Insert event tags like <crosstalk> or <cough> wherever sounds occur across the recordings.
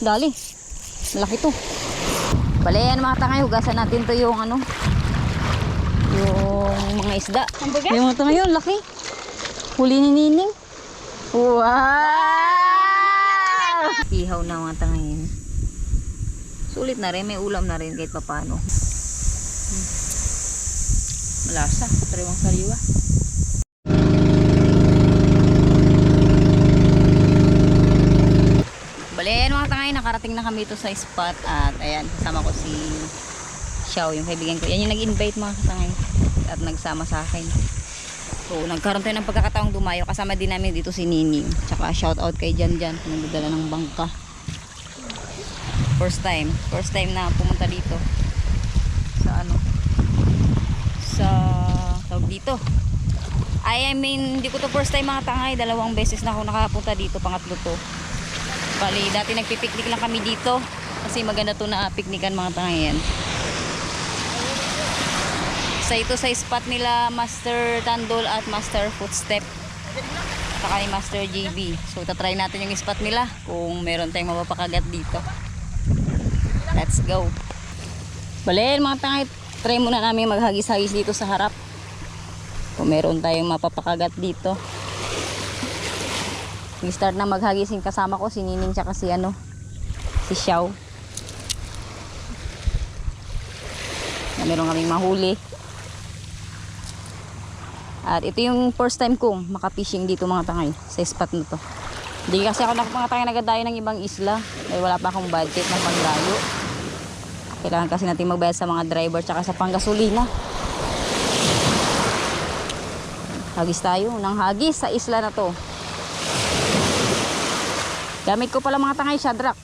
dali. Malaki to. Bale, yan mga tangay, hugasan natin to yung ano, yung mga isda. Yung mga tangay yun, laki. Huli ni Nining. Wow! Ihaw na mga tangay yun. Sulit na rin, may ulam na rin kahit papano. Hmm. Malasa, tariwang sariwa. Bale, ayan mga tangay, nakarating na kami ito sa spot at ayan, kasama ko si Xiao, yung kaibigan ko. Yan yung nag-invite mga tangay at nagsama sa akin. So, nagkaroon tayo ng pagkakataong dumayo. Kasama din namin dito si Nining. Tsaka shout out kay Jan Jan, nagdadala ng bangka. First time. First time na pumunta dito. Sa ano? Sa tawag dito. I, I mean, hindi ko to first time mga tangay. Dalawang beses na ako nakapunta dito. Pangatlo to. Bali, dati nagpipiknik lang kami dito. Kasi maganda to na piknikan mga tangay yan. Sa ito sa spot nila Master Tandol at Master Footstep. Saka ni Master JB. So, tatry natin yung spot nila kung meron tayong mapapakagat dito. Let's go. Bale, mga tangay, try muna namin maghagis-hagis dito sa harap. Kung meron tayong mapapakagat dito. Nag-start na maghagis kasama ko, si Nining tsaka si ano, si Xiao. Na meron kaming mahuli. At ito yung first time kong makapishing dito mga tangay sa spot na to. Hindi kasi ako mga tangay nagadayo ng ibang isla. Dahil wala pa akong budget ng panglayo. Kailangan kasi natin magbayad sa mga driver tsaka sa panggasolina. Hagis tayo ng hagis sa isla na to. Gamit ko pala mga tangay Shadrack.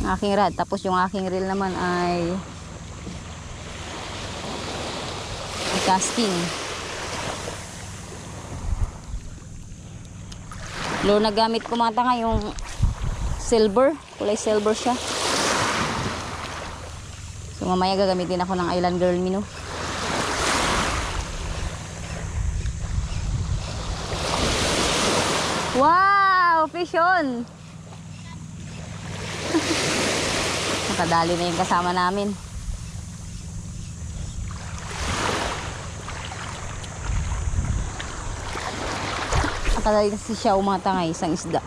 Ang aking rad. Tapos yung aking reel naman ay casting. Lure na gamit ko mga tanga yung silver. Kulay silver siya. So mamaya gagamitin ako ng Island Girl Mino. Wow! Fish on! Nakadali na yung kasama namin. Nakadali na si Xiao mga tangay, isang isda.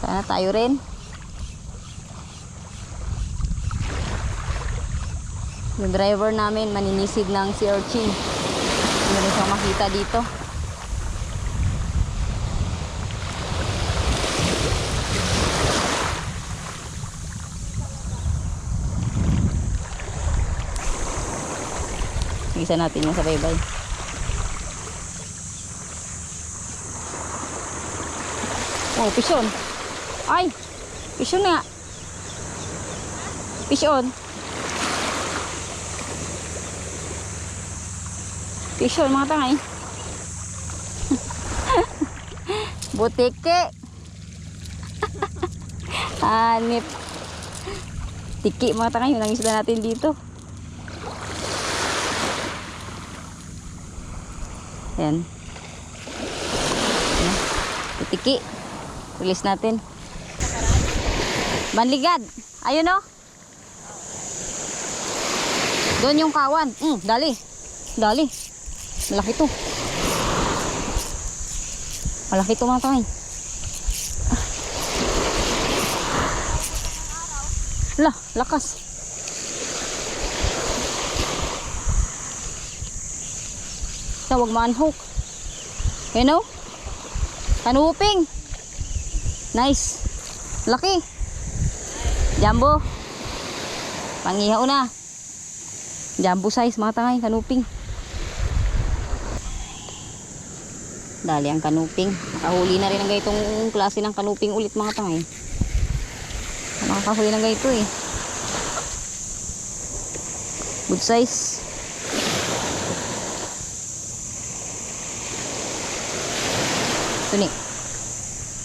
Sana tayo rin. Yung driver namin maninisid ng si Urchin. Hindi rin siyang makita dito. Isa natin yung sa baybay. Oh, fish on. Ay! Fish on nga. Fish on. Fish on mga tangay. <laughs> Butike. <laughs> Hanip. Tiki mga tangay. Yun ang isda natin dito. Ayan. Ayan. Tiki. Release natin. Banligad. Ayun o. Doon yung kawan. Mm, dali. Dali. Malaki to. Malaki to mga tangay. Lah, lakas. Sa wag manhook. You know? Kanuping. Nice. Laki. Jumbo. Pangihaw na. Jumbo size mga tangay, kanuping. Dali ang kanuping. Nakahuli na rin ang ganitong klase ng kanuping ulit mga tangay. Nakakahuli ng ganito eh. Good size. Tuni.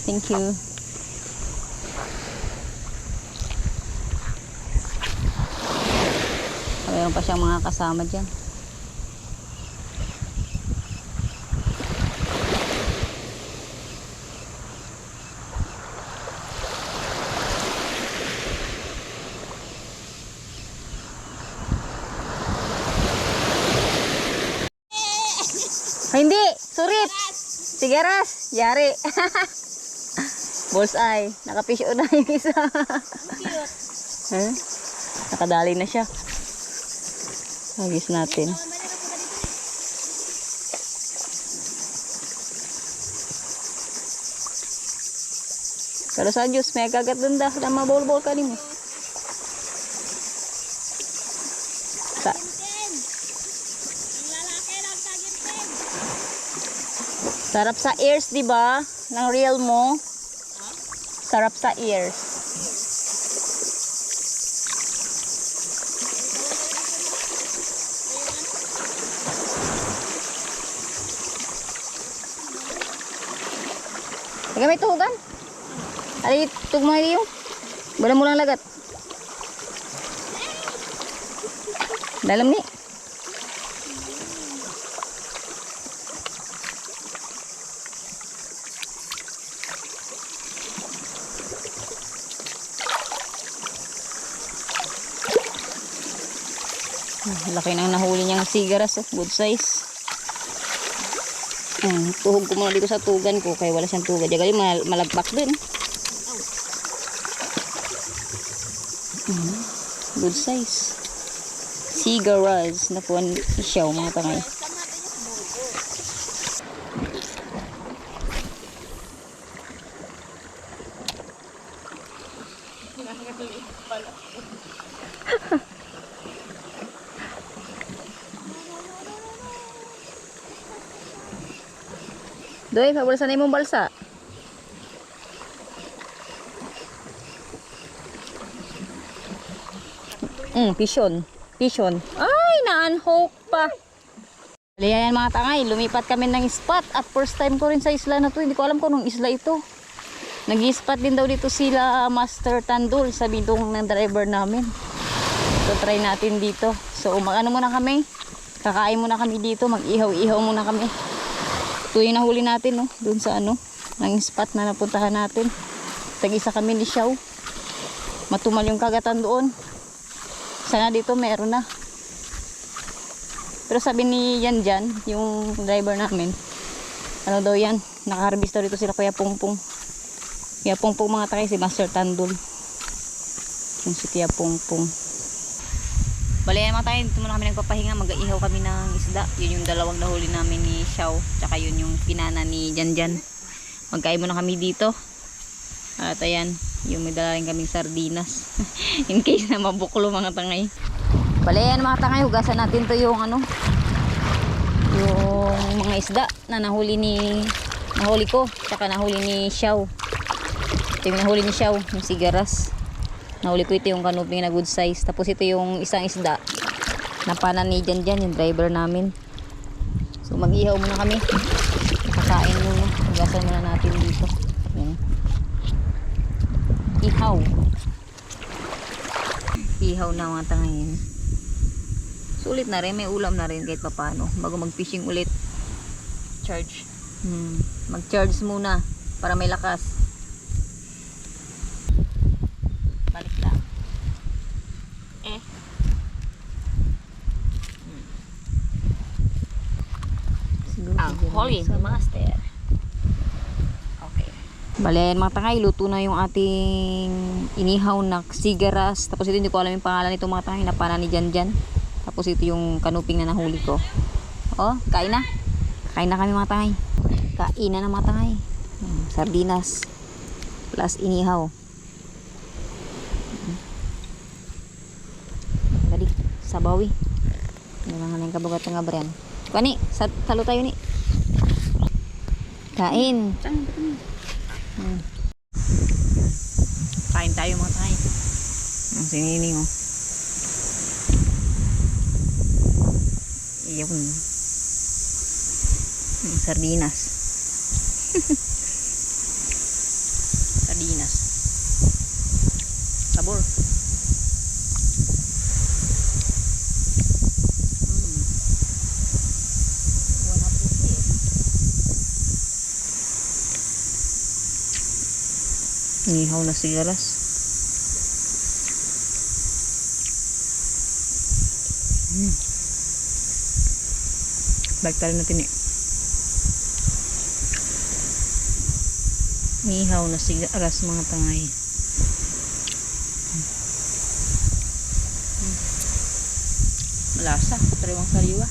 Thank you. Mayroon pa siyang mga kasama dyan. Hindi, surit. Sigaras, yari. <laughs> Bullseye. Nakafish on na yung isa. huh? Nakadali na siya. Agis natin. Pero sa Diyos, may kagat dun dah na mabol-bol ka mo. Sarap sa ears, di ba? Ng real mo. Sarap sa ears. Lagay may tuhugan. Alay, tug mo yung. Bala mo lang lagat. Dalam ni. Laki nang nahuli niyang sigaras, oh. good size. Hmm, tuhog ko muna dito sa tugan ko kaya wala siyang tugad. Yagali mal malagpak din. Good size. Sigaras na po siya mga tangay. Doy, pabulsan na imong balsa. Mm, pishon. Pishon. Ay, na-unhook pa. Ayan mga tangay, lumipat kami ng spot at first time ko rin sa isla na to. Hindi ko alam kung anong isla ito. Nag-spot din daw dito sila Master Tandul sa bidong ng driver namin. So try natin dito. So mag-ano muna kami. Kakain muna kami dito. Mag-ihaw-ihaw muna kami. Ito yung nahuli natin, no? Doon sa ano, ng spot na napuntahan natin. Tag-isa kami ni Xiao. Matumal yung kagatan doon. Sana dito meron na. Pero sabi ni Yan Jan, yung driver namin, ano daw yan, nakaharvest daw dito sila Kuya Pungpung. Kuya Pungpung mga takay, si Master Tandul. Yung si Kuya Pungpung. Bali yan mga tayo, dito muna kami nagpapahinga, mag-aihaw kami ng isda. Yun yung dalawang nahuli namin ni Xiao, tsaka yun yung pinana ni Janjan. Magkain muna kami dito. At ayan, yung may dala kaming sardinas. <laughs> In case na mabuklo mga tangay. Bali yan mga tangay, hugasan natin to yung ano, yung mga isda na nahuli ni, nahuli ko, tsaka nahuli ni Xiao. Ito yung nahuli ni Xiao, yung sigaras. Nahuli ko ito yung kanuping na good size. Tapos ito yung isang isda. Napanan ni Jan Jan, yung driver namin. So mag-ihaw muna kami. Kakain muna. Hugasan muna natin dito. Yan. Ihaw. Ihaw na mga tangayin. Sulit na rin. May ulam na rin kahit papano. Bago mag-fishing ulit. Charge. Hmm. Mag-charge muna para may lakas. Balik lang. Eh. Siguro Ang siguro holy sa- master. Okay. Bale, mga tangay, luto na yung ating inihaw na sigaras. Tapos ito, hindi ko alam yung pangalan nito mga tangay, napana ni Jan Jan. Tapos ito yung kanuping na nahuli ko. Oh, kain na. Kain na kami mga tangay. Kain na na mga tangay. Hmm, sardinas. Plus inihaw. Dali, sabawi. Ano lang nga kabugat nga bren. Kani, sa talo tayo ni. Kain. Hmm. Kain tayo mga tayo. Ang sinini mo. Iyon. Yung sardinas. <laughs> sardinas. Sabor. Nihaw na sigaras. Hmm. Balik tayo natin eh. Nihaw na sigaras mga tangay. Hmm. Hmm. Malasa. Sariwang sariwa.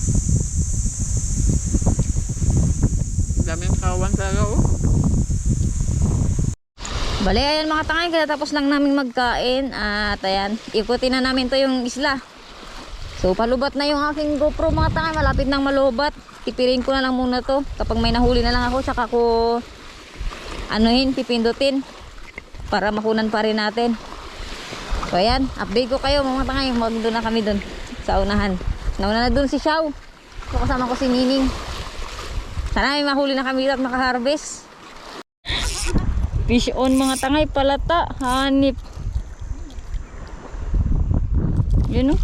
Daming kawan talaga oh. Bale, ayan mga tangay, tapos lang namin magkain at ayan, ikutin na namin to yung isla. So, palubat na yung aking GoPro mga tangay, malapit nang malubat. Tipirin ko na lang muna to. Kapag may nahuli na lang ako, saka ko anuhin, pipindutin para makunan pa rin natin. So, ayan, update ko kayo mga tangay, mag doon na kami doon sa unahan. Nauna na doon si Shaw. So, kasama ko si Nining. Sana may mahuli na kami at makaharvest. Fish on mga tangay, palata, hanip. Yun o.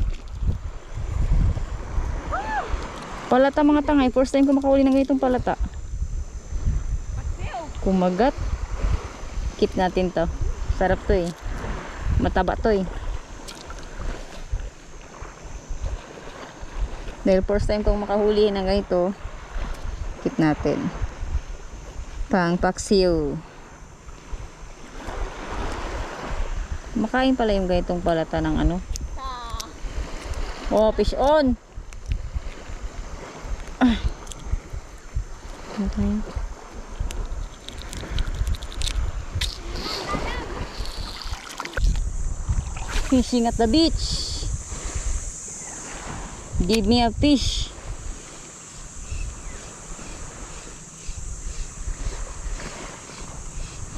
Palata mga tangay, first time ko makahuli ng ganitong palata. Kumagat. Keep natin to. Sarap to eh. Mataba to eh. Dahil first time kong makahuli ng ganito, keep natin. Pang paksiw. Makain pala yung ganitong palata ng ano. Oh, fish on. Ah. Fishing at the beach. Give me a fish.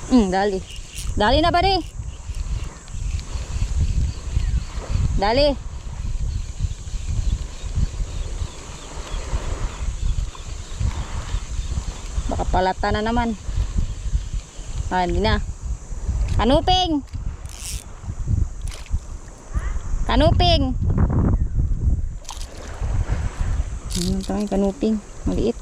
Hmm, dali. Dali na pare. Dali. Baka palata na naman. Ah, hindi na. Kanuping! Kanuping! Ano tayo kanuping? Maliit.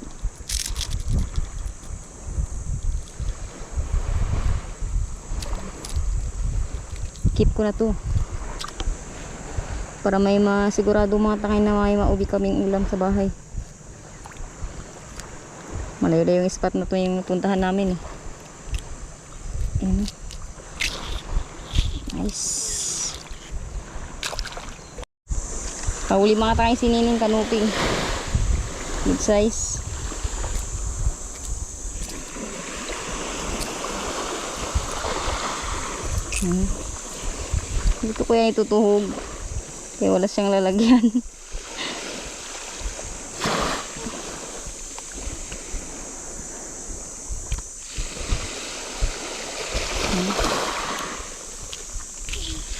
Keep ko na to para may masigurado mga tangay na may mauwi kaming ulam sa bahay. Malayo yung spot na to yung puntahan namin eh. Ayan. nice. Pauli mga tangay sinining kanuping good size. Hmm. dito ko yan itutuhog kaya wala siyang lalagyan.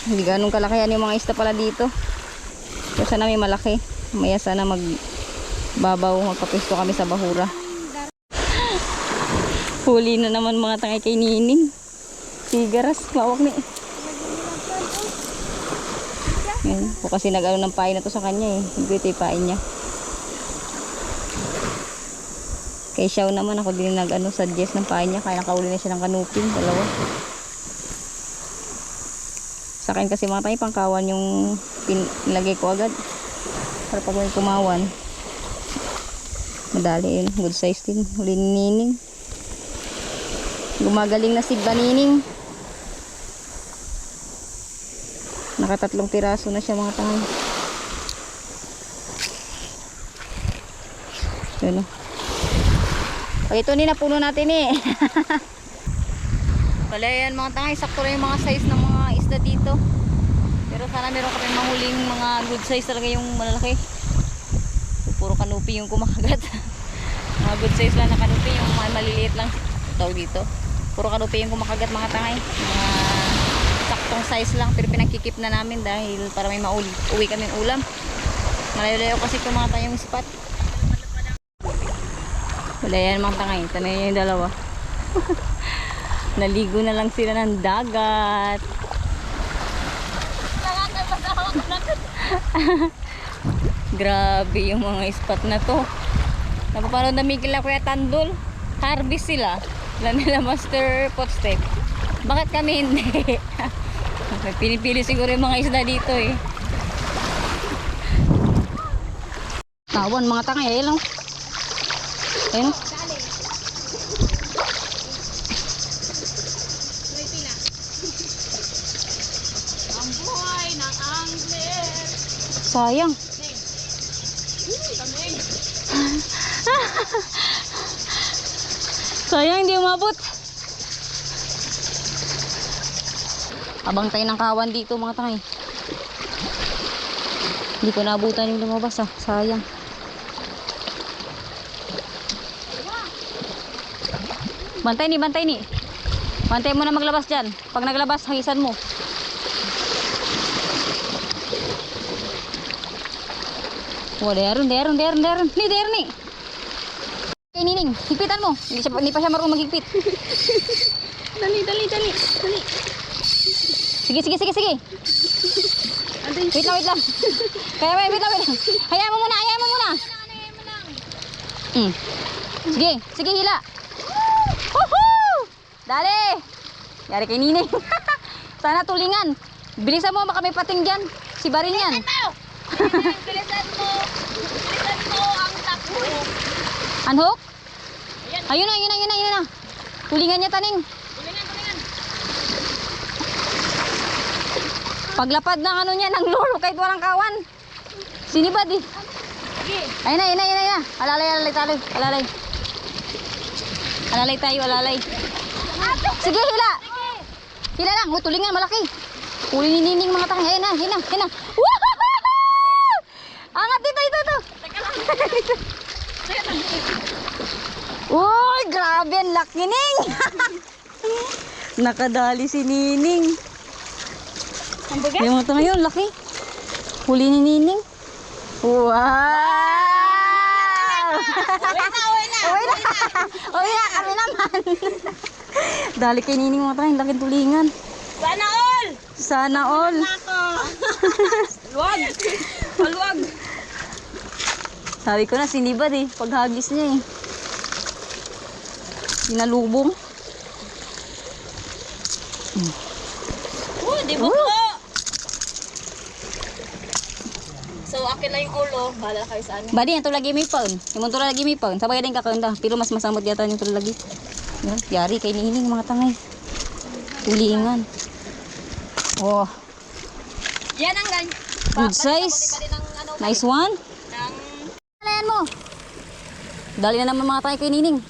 Hindi ganun kalakihan yung mga isda pala dito. Kaya sana may malaki. Maya sana mag babaw, magpapisto kami sa bahura. Huli na naman mga tangay kay Nining. Sigaras, mawak ni. Yan. O kasi nag-ano ng pain na to sa kanya eh. Ito yung pain niya. Kay Xiao naman ako din nag-ano suggest ng pain niya. Kaya nakauli na siya ng kanuping. Dalawa. Sa akin kasi mga tayo pangkawan yung pin- nilagay ko agad. Para pag may kumawan. Madali yun. Good size din. Huli ni Nining. Gumagaling na si Banining. Nakatatlong piraso na siya mga tangan. Yun o. Pag ito ni napuno natin eh. <laughs> Wala yan mga tangay. Sakto lang yung mga size ng mga isda dito. Pero sana meron kami mahuling mga good size talaga yung malalaki. So, puro kanupi yung kumakagat. <laughs> mga good size lang na kanupi. Yung mga maliliit lang tawag dito. Puro kanupi yung kumakagat mga tangay. Mga saktong size lang pero pinagkikip na namin dahil para may mauli uwi kaming ulam. Malayo-layo kasi kumata yung spot. Wala yan mga tangay tanay yung dalawa. <laughs> Naligo na lang sila ng dagat. <laughs> Grabe yung mga spot na to. Napapanood na Miguel Kuya Tandol. Harvest sila. Wala nila master footstep bakit kami hindi <laughs> May pinipili siguro yung mga isda dito eh. Tawan mga tangay. Ayun lang. Ayun lang. Sayang. <laughs> Sayang hindi umabot. Abang tayo ng kawan dito mga tangay. Hindi ko naabutan yung lumabas ah. Sayang. Bantay ni, bantay ni. Bantay mo na maglabas dyan. Pag naglabas, hangisan mo. Oh, deron, deron, deron, deron. Ni, deron ni. Kay Nining, higpitan mo. Hindi, siya, hindi pa siya marunong maghigpit. <laughs> Dali, dali, dali. Dali. Sige, sige, sige, sige. Wait lang, wait lang. Kaya, wait, wait lang, wait lang. Hayaan mo muna, hayaan mo muna. Mm. Sige, sige, hila. Woohoo! Dali! Yari kay Nining. <laughs> Sana tulingan. Bilisan mo, baka may pating dyan. Si Barin yan. Bilisan mo. Bilisan mo ang takbo. Unhook? Ayun na, ayun na, ayun na, ayun na. Tulingan niya, Taning. Tulingan, tulingan. Paglapad ng ano niya, ng loro, kahit walang kawan. Sinibad eh. Ayun na, ayun na, ayun na. Alalay, alalay, alalay, alalay. Alalay tayo, alalay. Sige, hila. Hila lang, oh, tulingan, malaki. Uli ni Nining mga tangi. Ayun na, ayun na. Woohoo! Angat dito. Teka lang. Uy, grabe, ang laki Ning. <laughs> Nakadali si Nining. Ang baga? Yung mga ngayon, laki. Huli ni Nining. Wow! Uwi na, uwi na. Uwi na. Uwi na, kami naman. Dali kay Nining mga tayo, laking tulingan. Sana all. Sana all. <laughs> Luwag. Maluwag. Sabi ko na, sinibad eh. Paghagis niya eh. Sinalubong. Oh, di ba po? Lang yung ulo. Bahala kayo sa ano. Badi, ito lagi may paun. Yung mga lagi may paun. Sabay din kakanda. Pero mas masamot yata yung lagi. Yan, yari kay Nining mga tangay. Tulingan. Oh, Yan ang gan. good size. Ano, Nice one. ng... Alayan mo. Dali na naman mga tayo kay Nining.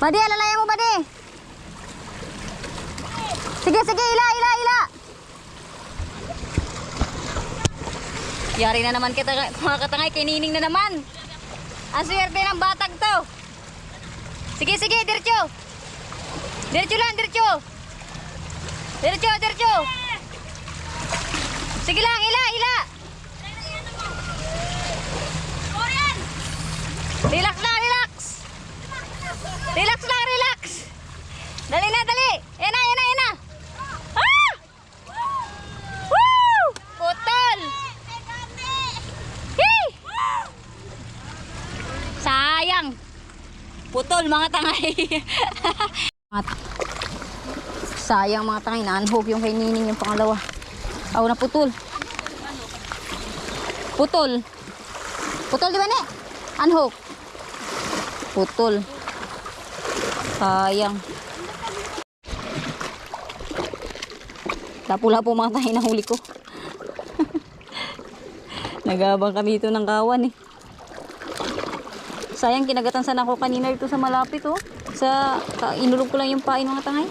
Badi, alalayan mo, Badi. Sige, sige, ila, ila, ila. Yari na naman kita, mga katangay, kay Nining na naman. Ang swerte ng batag to. Sige, sige, diretso. Diretso lang, diretso. Diretso, diretso. Sige lang, ila, ila. Relax lang, relax. Relax lang, relax. Dali na, dali. Yan na, yan na, yan na. Ah! Woo! Putol. Hee! Sayang. Putol, mga tangay. <laughs> Sayang mga tangay, na-unhook yung kay Nining yung pangalawa. Aw, na putol. Putol. Putol di ba ne? Unhook. Putol. Sayang. Lapu-lapu mga tayo na huli ko. <laughs> Nagabang kami ito ng kawan eh. Sayang kinagatan sana ako kanina dito sa malapit oh. Sa ka, inulog ko lang yung pain mga tangay.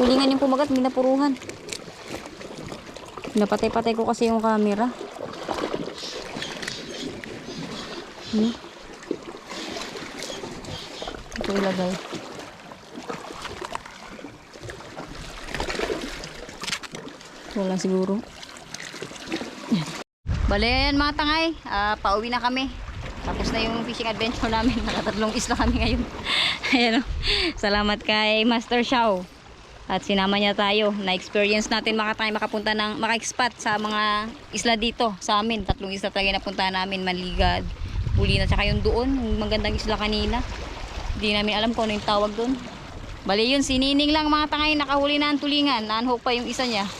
Tulingan yung pumagat, hindi napuruhan. Napatay-patay ko kasi yung camera. Hmm? Ito ilagay. Wala siguro. Bale, yan mga tangay. Ah, pauwi na kami. Tapos na yung fishing adventure namin. Nakatatlong isla kami ngayon. <laughs> Ayan o. Salamat kay Master Shao. At sinama niya tayo. Na-experience natin mga tangay makapunta ng, maka-expat sa mga isla dito sa amin. Tatlong isla talaga napunta namin. Manligad, Bulina, tsaka yung doon. Yung magandang isla kanina. Hindi namin alam kung ano yung tawag doon. Bali yun, sinining lang mga tangay nakahuli na ang tulingan. Naanhook pa yung isa niya.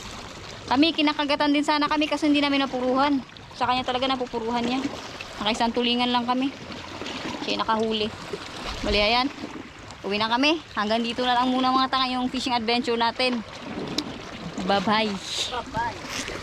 Kami, kinakagatan din sana kami kasi hindi namin napuruhan. Sa kanya talaga napupuruhan niya. Nakaisang tulingan lang kami. Siya nakahuli. Bali, ayan. Uwi na kami. Hanggang dito na lang muna mga tanga yung fishing adventure natin. Bye-bye. Bye-bye.